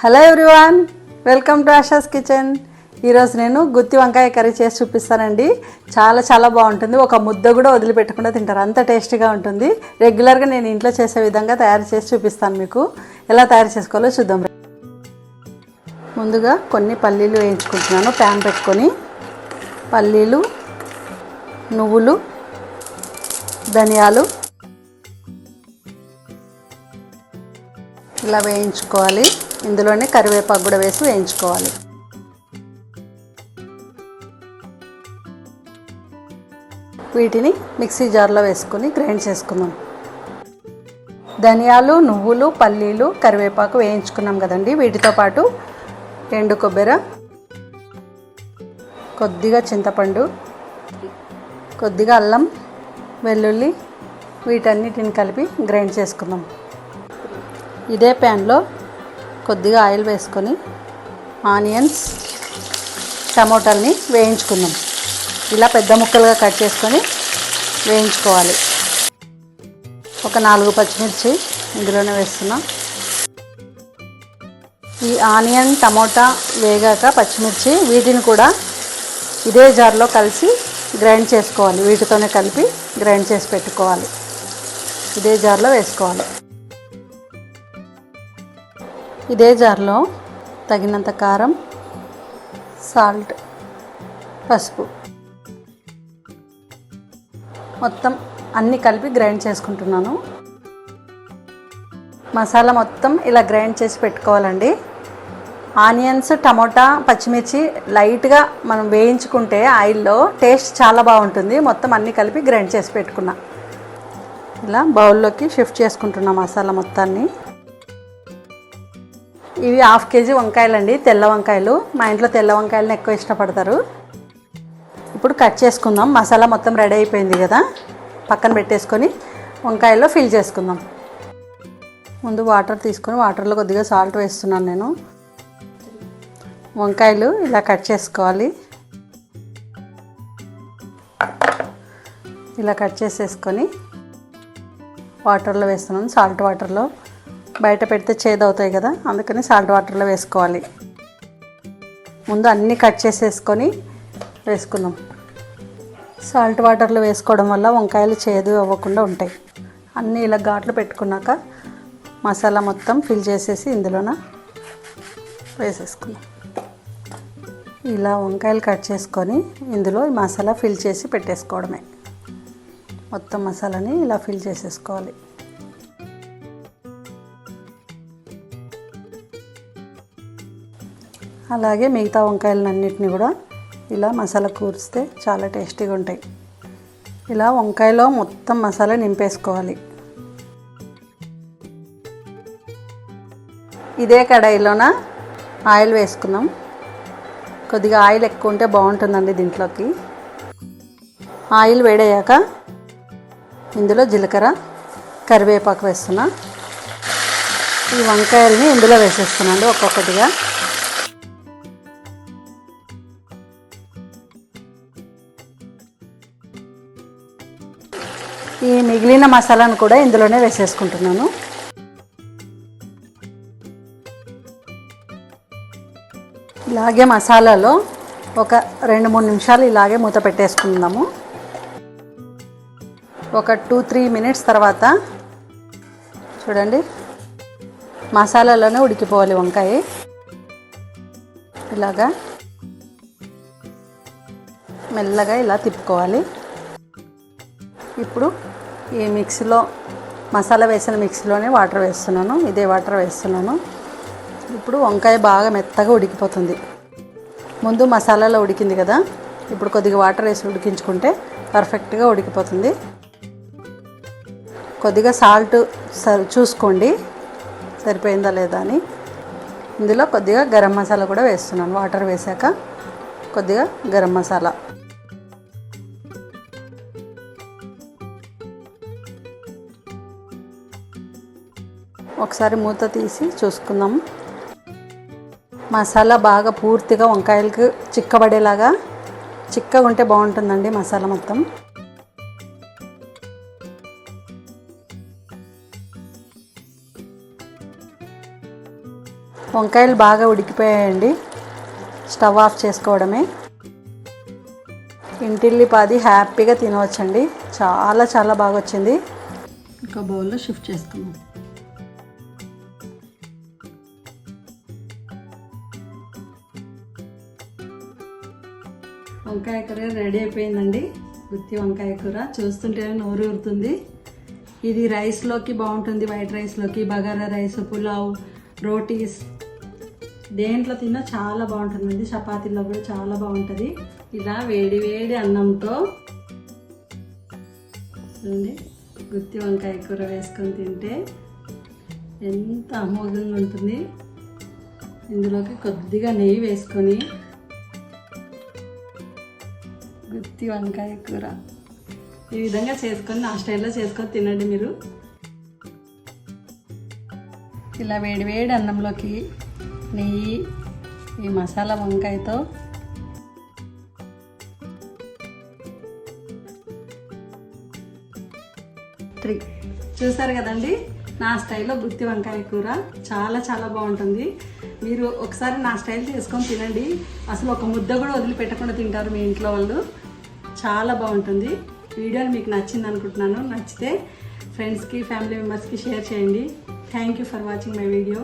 Hello everyone welcome to Asha's kitchen ఈరోజు నేను గుత్తి వంకాయ కర్రీ చేసి చూపిస్తానండి. చాలా చాలా బాగుంటుంది. ఒక ముద్ద కూడా వదిలిపెట్టకుండా తింటారు. అంత టేస్టీగా ఉంటుంది. రెగ్యులర్గా నేను ఇంట్లో చేసే విధంగా తయారు చేసి చూపిస్తాను మీకు. ఎలా తయారు చేసుకోవాలో చూద్దాం ముందుగా కొన్ని పల్లీలు వేయించుకుంటున్నాను. ప్యాన్ పెట్టుకొని పల్లీలు నువ్వులు ధనియాలు ఇలా వేయించుకోవాలి. ఇందులోనే కరివేపాకు కూడా వేసి వేయించుకోవాలి. వీటిని మిక్సీ జార్లో వేసుకొని గ్రైండ్ చేసుకుందాం. ధనియాలు నువ్వులు పల్లీలు కరివేపాకు వేయించుకున్నాం కదండి. వీటితో పాటు ఎండు కొబ్బరి కొద్దిగా చింతపండు కొద్దిగా అల్లం వెల్లుల్లి వీటన్నిటిని కలిపి గ్రైండ్ చేసుకుందాం. ఇదే ప్యాన్లో కొద్దిగా ఆయిల్ వేసుకొని ఆనియన్స్ టమోటాలని వేయించుకుందాం. ఇలా పెద్ద ముక్కలుగా కట్ చేసుకొని వేయించుకోవాలి. ఒక నాలుగు పచ్చిమిర్చి ఇందులోనే వేస్తున్నాం. ఈ ఆనియన్ టమోటా వేగాక పచ్చిమిర్చి వీటిని కూడా ఇదే జార్లో కలిసి గ్రైండ్ చేసుకోవాలి. వీటితోనే కలిపి గ్రైండ్ చేసి పెట్టుకోవాలి. ఇదే జార్లో వేసుకోవాలి. ఇదే జార్లో తగినంత కారం సాల్ట్ పసుపు మొత్తం అన్నీ కలిపి గ్రైండ్ చేసుకుంటున్నాను. మసాలా మొత్తం ఇలా గ్రైండ్ చేసి పెట్టుకోవాలండి. ఆనియన్స్ టమోటా పచ్చిమిర్చి లైట్గా మనం వేయించుకుంటే ఆయిల్లో టేస్ట్ చాలా బాగుంటుంది. మొత్తం అన్నీ కలిపి గ్రైండ్ చేసి పెట్టుకున్నా. ఇలా బౌల్లోకి షిఫ్ట్ చేసుకుంటున్నా మసాలా మొత్తాన్ని. ఇవి హాఫ్ కేజీ వంకాయలండి తెల్ల వంకాయలు. మా ఇంట్లో తెల్ల వంకాయలను ఎక్కువ ఇష్టపడతారు. ఇప్పుడు కట్ చేసుకుందాం. మసాలా మొత్తం రెడీ అయిపోయింది కదా. పక్కన పెట్టేసుకొని వంకాయల్లో ఫిల్ చేసుకుందాం. ముందు వాటర్ తీసుకొని వాటర్లో కొద్దిగా సాల్ట్ వేస్తున్నాను నేను. వంకాయలు ఇలా కట్ చేసుకోవాలి. ఇలా కట్ చేసేసుకొని వాటర్లో వేస్తున్నాను. సాల్ట్ వాటర్లో. బయట పెడితే చేదు అవుతాయి కదా అందుకని సాల్ట్ వాటర్లో వేసుకోవాలి. ముందు అన్నీ కట్ చేసేసుకొని వేసుకుందాం. సాల్ట్ వాటర్లో వేసుకోవడం వల్ల వంకాయలు చేదు అవ్వకుండా ఉంటాయి. అన్నీ ఇలా ఘాట్లు పెట్టుకున్నాక మసాలా మొత్తం ఫిల్ చేసేసి ఇందులోన వేసేసుకుందాం. ఇలా వంకాయలు కట్ చేసుకొని ఇందులో మసాలా ఫిల్ చేసి పెట్టేసుకోవడమే. మొత్తం మసాలాని ఇలా ఫిల్ చేసేసుకోవాలి. అలాగే మిగతా వంకాయలన్నింటినీ కూడా ఇలా మసాలా కూరిస్తే చాలా టేస్టీగా ఉంటాయి. ఇలా వంకాయలో మొత్తం మసాలా నింపేసుకోవాలి. ఇదే కడాయిలోన ఆయిల్ వేసుకున్నాం. కొద్దిగా ఆయిల్ ఎక్కువ ఉంటే బాగుంటుందండి దీంట్లోకి. ఆయిల్ వేడయ్యాక ఇందులో జీలకర్ర కరివేపాకు వేస్తున్నా. ఈ వంకాయల్ని ఇందులో వేసేస్తున్నాను ఒక్కొక్కటిగా. ఈ మిగిలిన మసాలాను కూడా ఇందులోనే వేసేసుకుంటున్నాను. ఇలాగే మసాలాలో ఒక రెండు మూడు నిమిషాలు ఇలాగే మూత పెట్టేసుకుందాము. ఒక టూ త్రీ మినిట్స్ తర్వాత చూడండి మసాలాలోనే ఉడికిపోవాలి వంకాయ. ఇలాగా మెల్లగా ఇలా తిప్పుకోవాలి. ఇప్పుడు ఈ మిక్సీలో మసాలా వేసిన మిక్సీలోనే వాటర్ వేస్తున్నాను. ఇదే వాటర్ వేస్తున్నాను. ఇప్పుడు వంకాయ బాగా మెత్తగా ఉడికిపోతుంది. ముందు మసాలాలో ఉడికింది కదా? ఇప్పుడు కొద్దిగా వాటర్ వేసి ఉడికించుకుంటే పర్ఫెక్ట్గా ఉడికిపోతుంది. కొద్దిగా సాల్ట్ చూసుకోండి. సరిపోయిందా లేదా అని. ఇందులో కొద్దిగా గరం మసాలా కూడా వేస్తున్నాను. వాటర్ వేసాక కొద్దిగా గరం మసాలా. ఒకసారి మూత తీసి చూసుకుందాం. మసాలా బాగా పూర్తిగా వంకాయలకు చిక్కబడేలాగా చిక్కగా ఉంటే బాగుంటుందండి మసాలా మొత్తం. వంకాయలు బాగా ఉడికిపోయాయండి. స్టవ్ ఆఫ్ చేసుకోవడమే. ఇంటిల్లిపాది హ్యాపీగా తినవచ్చండి. చాలా చాలా బాగా వచ్చింది ఒక బౌల్లో షిఫ్ట్ చేసుకున్నాం వంకాయ కూర రెడీ అయిపోయిందండి. గుత్తి వంకాయ కూర. చూస్తుంటేనే నోరు ఊరుతుంది. ఇది రైస్లోకి బాగుంటుంది వైట్ రైస్లోకి బగారా రైస్ పులావ్ రోటీస్. దేంట్లో తిన్నా చాలా బాగుంటుందండి. చపాతీలో కూడా చాలా బాగుంటుంది. ఇలా వేడి వేడి అన్నంతో చూడండి. గుత్తి వంకాయ కూర వేసుకొని తింటే ఎంత అమోఘంగా ఉంటుంది. ఇందులోకి కొద్దిగా నెయ్యి వేసుకొని గుత్తి వంకాయ కూర. ఈ విధంగా చేసుకొని నా స్టైల్లో చేసుకొని తినండి మీరు. ఇలా వేడి వేడి అన్నంలోకి నెయ్యి ఈ మసాలా వంకాయతో త్రీ. చూసారు కదండి? నా స్టైల్లో గుత్తి వంకాయ కూర చాలా చాలా బాగుంటుంది. మీరు ఒకసారి నా స్టైల్ చేసుకొని తినండి. అసలు ఒక ముద్ద కూడా వదిలిపెట్టకుండా తింటారు మీ ఇంట్లో వాళ్ళు. చాలా బాగుంటుంది. వీడియోలు మీకు నచ్చింది అనుకుంటున్నాను. నచ్చితే ఫ్రెండ్స్కి ఫ్యామిలీ మెంబర్స్కి షేర్ చేయండి. Thank you for watching my video